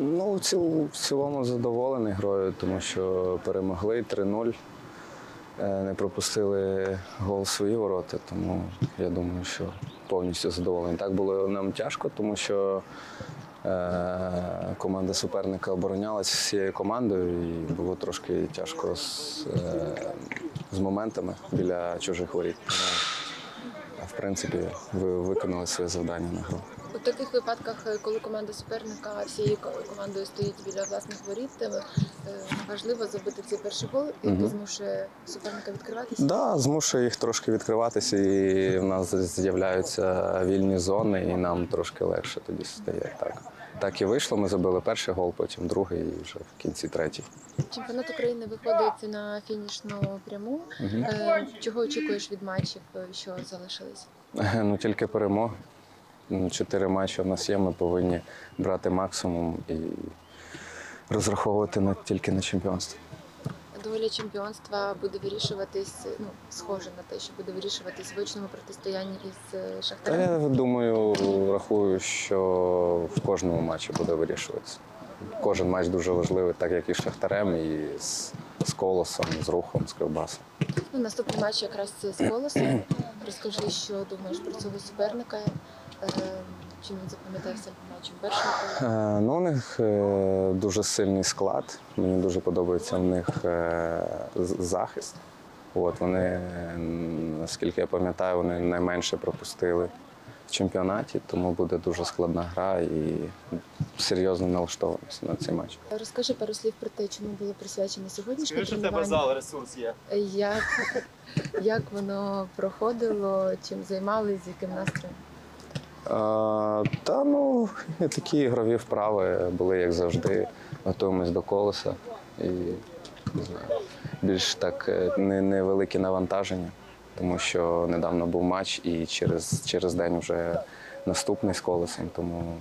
Ну, в, ціл, в цілому задоволений грою, тому що перемогли 3-0. Е, Не пропустили гол свої ворота, тому я думаю, що повністю задоволений. Так було нам тяжко, тому що е, команда суперника оборонялась всією командою і було трошки тяжко з, е, з моментами біля чужих воріт. В принципі, ви виконали своє завдання на гру. У таких випадках, е, коли команда суперника всією командою стоїть біля власних воріт, е, важливо забити цей перший гол, який Мгм. змушує суперника відкриватися. Да, змушує їх трошки відкриватися, і в нас з'являються вільні зони, і нам трошки легше тоді стає. Так, так і вийшло. Ми забили перший гол, потім другий, і вже в кінці третій. Чемпіонат України виходить на фінішну пряму. Е, Чого очікуєш від матчів, що залишились? Ну тільки перемоги. Ну, Чотири матчі в нас є. Ми повинні брати максимум і розраховувати на тільки на чемпіонство. Доля чемпіонства буде вирішуватись, ну схоже на те, що буде вирішуватись в очному протистоянні із е, Шахтарем. я думаю, рахую, що в кожному матчі буде вирішуватися. Кожен матч дуже важливий, так як і з Шахтарем, і з, з колосом, з рухом, з Кривбасом. Ну, наступний матч якраз з колосом. Розкажи, що думаєш про цього суперника. Е, Чим він запам'ятався матчем першого? Ну, у них е, дуже сильний склад. Мені дуже подобається в них е, захист. От вони, наскільки я пам'ятаю, вони найменше пропустили в чемпіонаті, тому буде дуже складна гра і серйозно налаштованість на цей матч. Розкажи пару слів про те, чому було присвячено сьогоднішнє що тебе зал ресурс є. Як, як воно проходило, чим займались, з яким настроєм? Та ну, такі ігрові вправи були, як завжди. Готуємось до колеса і не знаю, більш так е, не, невеликі навантаження, тому що недавно був матч і через, через день вже наступний з колесом, тому